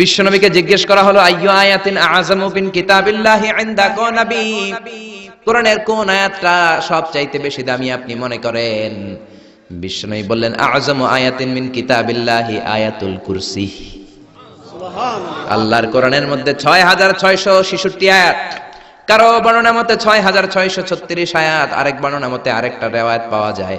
বিশ্বনবীকে জিজ্ঞেস করা হলো, আইয়ু আয়াতিন আযামু বিন কিতাবিল্লাহি ইনদাকা নবী? কোরআনের কোন আয়াতটা সবচাইতে বেশি দামি আপনি মনে করেন? বিশ্বনবী বললেন আযামু আয়াতিন মিন কিতাবিল্লাহি আয়াতুল কুরসি। আল্লাহর কোরআনের মধ্যে ছয় হাজার ছয়শো ছেষট্টি আয়াত। কারও বর্ণনা মতে ছয় হাজার ছয়শো ছত্রিশ আয়াত, আরেক বর্ণনা মতে আরেকটা রেওয়ায়ত পাওয়া যায়।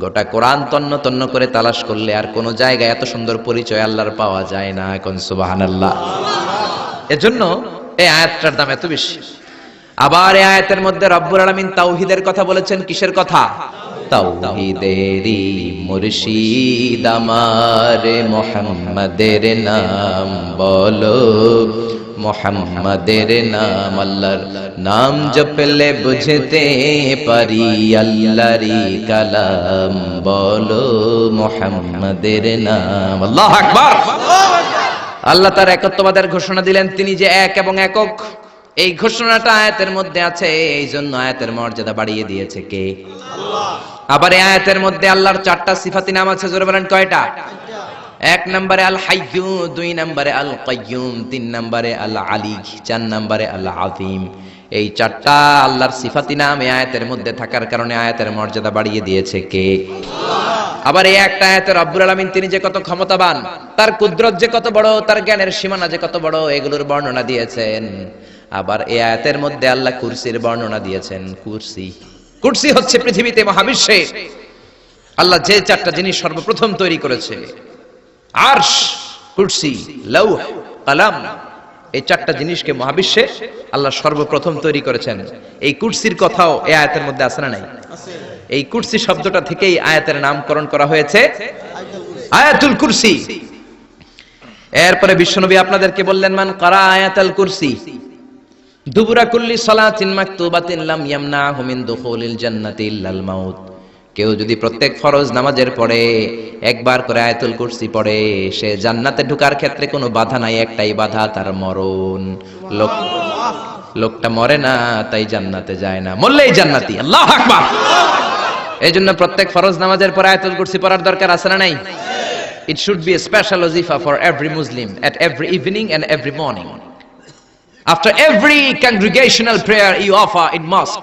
গোটা কোরআন তন্ন তন্ন করে তালাশ করলে আর কোন জায়গায় এত সুন্দর পরিচয় আল্লাহর পাওয়া যায় না, এখন সুবহানাল্লাহ। এজন্য এই আয়াতটার দাম এত বেশি। আবার এই আয়াতের মধ্যে রব্বুর আলামিন তাওহীদের কথা বলেছেন, কিসের কথা? তাওহীদেরই মুর্শিদ আমার মোহাম্মদের নাম বলো। মোহাম্মদের নাম আল্লাহর। নাম জপলে বুঝতে পারি আল্লাহরই কালাম। বলো মোহাম্মদের নাম। আল্লাহ আকবার। আল্লাহ তার একত্ববাদের ঘোষণা দিলেন, তিনি যে এক এবং একক। এই ঘোষণাটা আয়াতের মধ্যে আছে এই জন্য আয়াতের মর্যাদা বাড়িয়ে দিয়েছে কে? আবার আয়াতের মধ্যে আল্লাহর চারটা সিফাতি নাম আছে, জোরে বলেন কয়টা? এক নম্বরে আল হাইয়ু দুই নম্বরে আল কাইয়ুম তিন নম্বরে আল আলী চার নম্বরে আল আযীম এই চারটা আল্লাহর সিফাতি নাম এই আয়াতের মধ্যে থাকার কারণে আয়াতের মর্যাদা বাড়িয়ে দিয়েছে কে? আবার এই একটা আয়াতে রব্বুল আলামিন, তিনি যে কত ক্ষমতাবান, তার কুদরত যে কত বড়, তার জ্ঞানের সীমানা যে কত বড়, এগুলোর বর্ণনা দিয়েছেন। আবার এই আয়াতের মধ্যে আল্লাহ কুরসির বর্ণনা দিয়েছেন, কুরসি। কুরসি হচ্ছে পৃথিবীতে মহাবিশ্বে। আল্লাহ যে চারটা জিনিস সর্বপ্রথম তৈরি করেছে। আরশ, কুরসি, লৌহ, কালাম, এই চারটা জিনিসকে মহাবিশ্বে আল্লাহ সর্বপ্রথম তৈরি করেছেন। এই কুরসির কথাও এই আয়াতের মধ্যে আছে না নাই? এই কুরসি শব্দটা থেকেই আয়াতের নামকরণ করা হয়েছে। আয়াতুল কুরসি। এরপরে বিশ্বনবী আপনাদেরকে বললেন, মান কারা আয়াতুল কুরসি? দুবুরা কুল্লি সালাতিন মাকতুবাতিন লাম ইয়ামনাহু মিন দুখুলিল জান্নাতি ইল্লাল মাউত। কেউ যদি প্রত্যেক ফরজ নামাজের পরে একবার করে আয়াতুল কুরসি পড়ে, সে জান্নাতে ঢোকার ক্ষেত্রে কোনো বাধা নাই, একটাই বাধা, তার মরণ। লোক লোকটা মরে না, তাই জান্নাতে যায় না। মরলেই জান্নাতি। আল্লাহ আকবার! এই জন্য প্রত্যেক ফরজ নামাজের পরে আয়াতুল কুরসি পড়ার দরকার আছে না নাই? It should be special ওজিফা for every Muslim at every evening and every morning after every congregational prayer you offer in mosque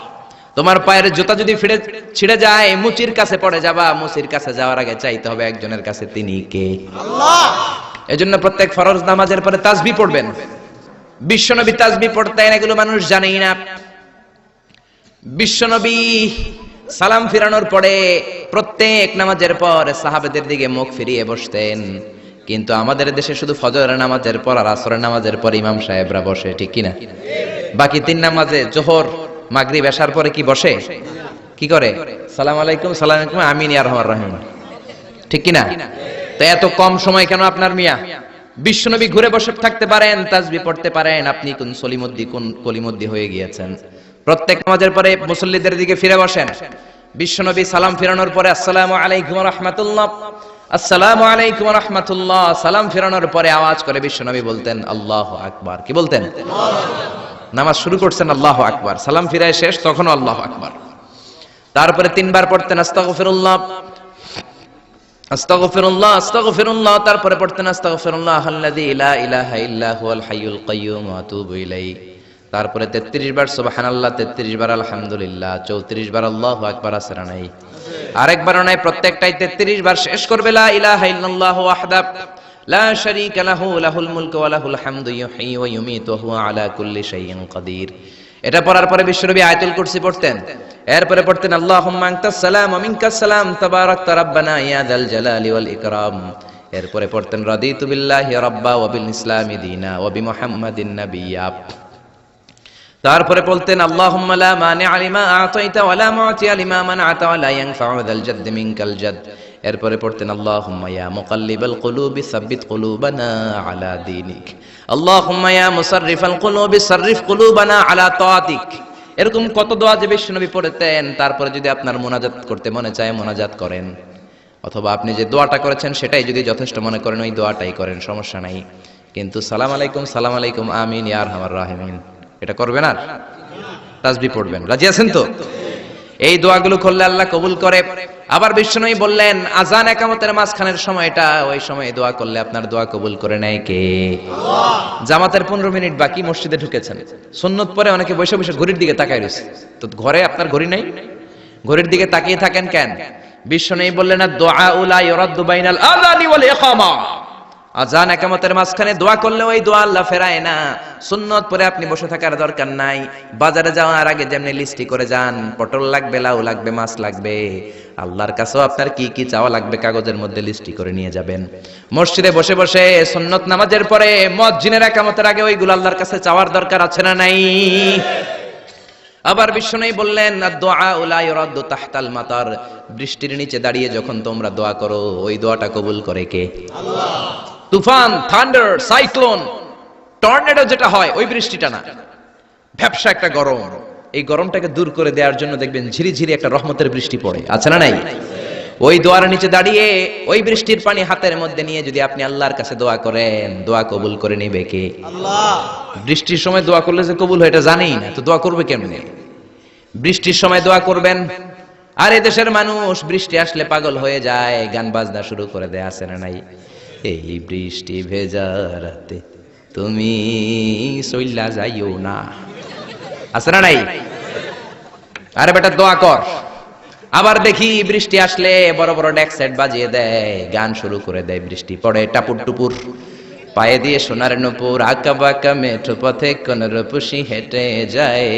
তোমার পায়ের জুতা যদি ফিরে ছিঁড়ে যায় মুচির কাছে পড়ে যাবা মুচির কাছে যাওয়ার আগে চাইতে হবে একজনের কাছে তিনি কে। আল্লাহ! এজন্য প্রত্যেক ফরজ নামাজের পরে তাসবি পড়বেন। বিশ্বনবী তাসবি পড়তেন এগুলো মানুষ জানেই না। বিশ্বনবী সালাম ফিরানোর পরে প্রত্যেক নামাজের পর সাহাবেদের দিকে মুখ ফিরিয়ে বসতেন। কিন্তু আমাদের দেশে শুধু ফজরের নামাজের পর আর আসরের নামাজের পর ইমাম সাহেবরা বসে ঠিক কিনা? বাকি তিন নামাজে জোহর মাগরিব এশার পরে কি বসে? কি করে? সালাম আলাইকুম সালাম আলাইকুম, আমিন ইয়া রহমান রহিম। ঠিক কিনা? তো এত কম সময় কেন আপনার মিয়া? বিশ্বনবী ঘুরে বসে থাকতে পারেন, তাজবি পড়তে পারেন, আপনি কোন সলিমদ্দি, কোন কলিমদ্দি হয়ে গিয়েছেন। প্রত্যেক নামাজের পরে মুসল্লিদের দিকে ফিরে বসেন। বিশ্বনবী সালাম ফিরানোর পরে আসসালামু আলাইকুম রাহমাতুল্লাহ। আসসালামু আলাইকুম রাহমাতুল্লাহ। সালাম ফিরানোর পরে আওয়াজ করে বিশ্বনবী বলতেন, আল্লাহু আকবার। কি বলতেন? নামাজ শুরু করছেন আল্লাহ আকবার। সালাম ফিরায় শেষ, তখনও আল্লাহ আকবার। তারপরে তিনবার পড়তেন আস্তাগফিরুল্লাহ। আস্তাগফিরুল্লাহ আস্তাগফিরুল্লাহ, তারপরে পড়তেন আস্তাগফিরুল্লাহ, আল্লাযী লা ইলাহা ইল্লা হুয়াল হাইয়ুল কাইয়্যুম তারপরে 33 বার, সুবহানাল্লাহ 33 বার, আলহামদুলিল্লাহ 34 বার, আল্লাহু আকবার, আসরা নাই। আরেকবার নাই, প্রত্যেকটাই 33 বার শেষ করবে, লা ইলাহা ইল্লাল্লাহ ওয়াহদা লা শারীকা লাহু, লাহুল মুলকু ওয়া লাহুল হামদু ইউহয়ী ওয়া ইউমীতু ওয়া আলা কুল্লি শাইইন কাদির। এটা পড়ার পরে বিশ্বনবী আয়াতুল কুরসি পড়তেন। এরপরে পড়তেন, আল্লাহুম্মা আনতাস সালাম ওয়া মিনকাস সালাম, তাবারাকতা রাব্বানা ইয়া যাল জালালি ওয়াল ইকরাম। এরপরে পড়তেন, রাদিতু বিল্লাহি রাব্বা ওয়া বিল ইসলামি দীনা ওয়া বিমুহাম্মাদিন নাবিয়্যা তারপরে বলতেন আল্লাহুম্মা লা মানিআ লিমা আতাইতা ওয়া লা মুতিআ লিমা মানআতা ওয়া লা ইয়ানফাউ যাল জাদ্দ মিনকাল জাদ এরপরে পড়তেন, আল্লাহুম্মা ইয়া মুকাল্লিবাল কুলুবি সাব্বিত কুলুবানা আলা দীনিক। আল্লাহুম্মা ইয়া মুসাররিফাল কুলুবি সাররিফ কুলুবানা আলা তাআতিক এরকম কত দোয়া যে বিশ্বনবী পড়তেন, তারপরে যদি আপনার মোনাজাত করতে মনে চায়, মোনাজাত করেন। অথবা আপনি যে দোয়াটা করেছেন, সেটাই যদি যথেষ্ট মনে করেন, ওই দোয়াটাই করেন, সমস্যা নাই। কিন্তু সালাম আলাইকুম সালাম আলাইকুম, আমিন ইয়ার হামার রাহিমিন। এটা করবেন আর? তাজবি পড়বেন। রাজি আছেন তো? এই দোয়াগুলো করলে আল্লাহ কবুল করে। আবার বিষ্ণুই বললেন, আজান একামতের মাঝখানের সময়টা ওই সময় দোয়া করলে আপনার দোয়া কবুল করে নেয় কে? জামাতের পনেরো মিনিট বাকি, মসজিদে ঢুকেছেন। সুন্নত পরে অনেকে বসে বসে ঘড়ির দিকে তাকায় রয়েছে। তো ঘরে আপনার ঘড়ি নাই? ঘড়ির দিকে তাকিয়ে থাকেন কেন? নেই বললেন দোয়া উলা ইরাদ্দু বাইনাল আযানি ওয়াল আজান একামতের মাঝখানে দোয়া করলে ওই দোয়া আল্লাহ ফেরায় না। সুন্নত পরে আপনি বসে থাকার দরকার নাই। বাজারে যাওয়ার আগে যেমনি লিস্টি করে যান, পটল লাগবে, লাউ লাগবে, মাছ লাগবে। আল্লাহর কাছেও আপনার কি কি চাওয়া লাগবে কাগজের মধ্যে লিস্টি করে নিয়ে যাবেন। মসজিদে বসে বসে সুন্নত নামাজের পরে মসজিদের একামতের আগে ওইগুলো আল্লাহর কাছে চাওয়ার দরকার আছে না নাই? আবার বিষ্ণুই বললেন তাহতাল মাতার। বৃষ্টির নিচে দাঁড়িয়ে যখন তোমরা দোয়া করো, ওই দোয়াটা কবুল করে কে? তুফান থান্ডার সাইক্লোন টর্নেডো যেটা হয় ওই বৃষ্টিটা না। ব্যবসা একটা গরম। এই গরমটাকে দূর করে দেওয়ার জন্য দেখবেন ঝিরি ঝিরি একটা রহমতের বৃষ্টি পড়ে। আছে না নাই? ওই দোয়ার নিচে দাঁড়িয়ে ওই বৃষ্টির পানি হাতের মধ্যে নিয়ে যদি আপনি আল্লাহর কাছে দোয়া করেন দোয়া কবুল করে নেবে কে? বৃষ্টির সময় দোয়া করলে যে কবুল হয় এটা জানি না তো দোয়া করবে কেমনে? বৃষ্টির সময় দোয়া করবেন আর দেশের মানুষ বৃষ্টি আসলে পাগল হয়ে যায় গান বাজনা শুরু করে দেয় আছে না নাই? এই বৃষ্টি ভেজা রাতে তুমি সইলা যাইও না। আছে না নাই? আরে বেটা দোয়া কর। আবার দেখি বৃষ্টি আসলে বড় বড় ডেক সেট বাজিয়ে দেয় গান শুরু করে দেয় বৃষ্টি পড়ে টাপুর টুপুর। পায়ে দিয়ে সোনার নুপুর আঁকা বাঁকা মেঠো পথে কোন রূপসী হেঁটে যায়।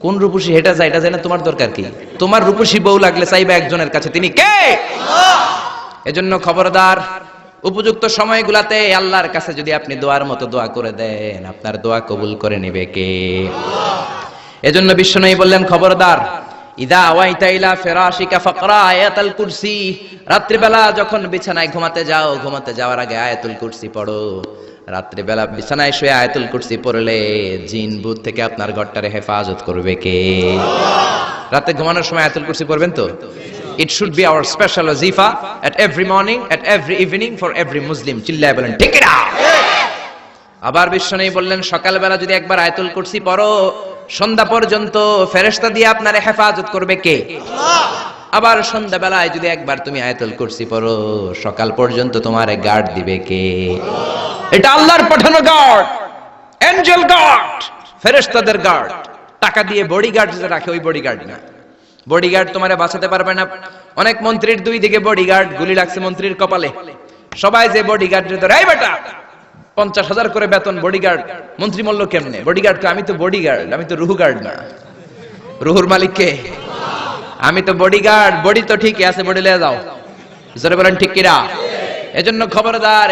কোন রূপসী হেঁটে যায় এটা জানে তোমার দরকার কি? তোমার রূপসী বউ লাগলে চাইবে একজনের কাছে। তিনি কে? এজন্য খবরদার উপযুক্ত সময়গুলাতে আল্লাহর কাছে যদি আপনি দোয়ার মতো দোয়া করে দেন, আপনার দোয়া কবুল করে নেবে কে? এজন্য বিশ্বনবী বললেন, খবরদার, ইদা আওয়াইতা ইলা ফিরাশিকা ফাকরা আয়াতুল কুরসি। রাত্রিবেলা যখন বিছানায় ঘুমাতে যাও, ঘুমাতে যাওয়ার আগে আয়াতুল কুরসি পড়ো। রাত্রিবেলা বিছানায় শুয়ে আয়াতুল কুরসি পড়লে জিন ভূত থেকে আপনার ঘরটারে হেফাজত করবে কে? রাতে ঘুমানোর সময় আয়াতুল কুরসি পড়বেন তো? It should be our special ওয়াজিফা at every morning at every evening for every Muslim চিল্লায় বলেন, ঠিক এটা আবার বিশ্বনেই বললেন, সকালবেলা যদি একবার আয়াতুল কুরসি পড়ো, সন্ধ্যা পর্যন্ত ফেরেশতা দিয়ে আপনারে হেফাজত করবে কে? আবার সন্ধ্যাবেলায় যদি একবার তুমি আয়াতুল কুরসি পড়ো, সকাল পর্যন্ত তোমার গার্ড দিবে কে? এটা আল্লাহর পাঠানো গার্ড এঞ্জেল গার্ড, ফেরেশতাদের গার্ড। টাকা দিয়ে বডিগার্ড যে রাখে, ওই বডিগার্ড না। বডিগার্ড তোমারে বাঁচাতে পারবে না। অনেক মন্ত্রীর দুই দিকে বডিগার্ড গুলি লাগছে মন্ত্রীর কপালে। সবাই যে বডিগার্ড ধরে, এই বেটা, পঞ্চাশ হাজার করে বেতন বডিগার্ড মন্ত্রী মল্ল কেমনে? বডিগার্ড আমি তো বডিগার্ড আমি তো রুহু গার্ড না। রুহুর মালিক কে? আমি তো বডিগার্ড বডি তো ঠিকই আছে বডি লিয়ে যাও। জোরে বলেন, ঠিক কিরা? এজন্য খবরদার,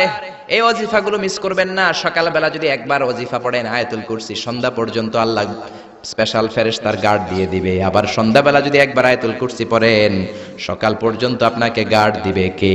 এই ওজিফাগুলো মিস করবেন না। সকালবেলা যদি একবার ওজিফা পড়েন, আয়াতুল কুরসি, সন্ধ্যা পর্যন্ত আল্লাহ স্পেশাল ফেরেস্তার গার্ড দিয়ে দিবে। আবার সন্ধ্যাবেলা যদি একবার আয়তুল কুরসি পড়েন, সকাল পর্যন্ত আপনাকে গার্ড দিবে কে?